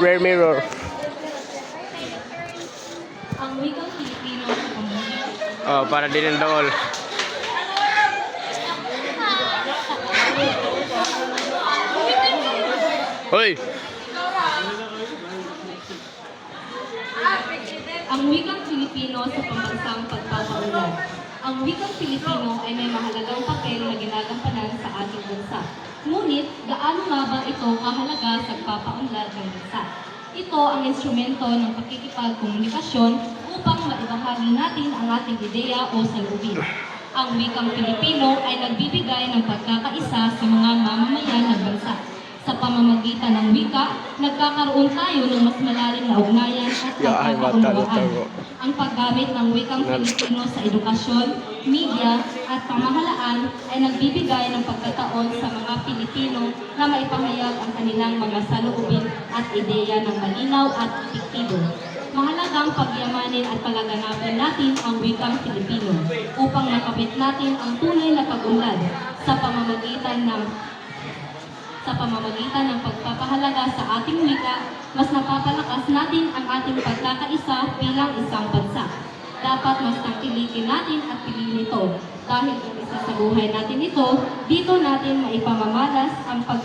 Rear mirror. Oh, para din ang dool. Hoy! Ang wikang Pilipino sa pambansang pagpapaunlad. Ang wikang Pilipino ay may mahalagang papel na ginagampanan sa ating bansa. Ngunit, gaano nga ba ito kahalaga sa pagpapaunlad ng bansa? Ito ang instrumento ng pakikipagkomunikasyon upang maibahagi natin ang ating ideya o salubin. Ang wikang Pilipino ay nagbibigay ng pagkakaisa sa mga mamamayan ng bansa. Sa pamamagitan ng wika, nagkakaroon tayo ng mas malalim na ugnayan at pagkakaunawaan. Ang paggamit ng wikang Filipino sa edukasyon, media, at pamahalaan ay nagbibigay ng pagkataon sa mga Pilipino na maipahayag ang kanilang mga saloobin at ideya ng malinaw at epektibo. Mahalagang pagyamanin at palaganapin natin ang wikang Filipino upang makabit natin ang tunay na pag-unlad sa pamamagitan ng sa pamamagitan ng pagpapahalaga sa ating wika, mas napapalakas natin ang ating pagkakaisa bilang isang bansa. Dapat mas tangkilikin natin at piliin ito. Dahil kung isa sa buhay natin ito, dito natin maipamamalas ang pagpapahalaga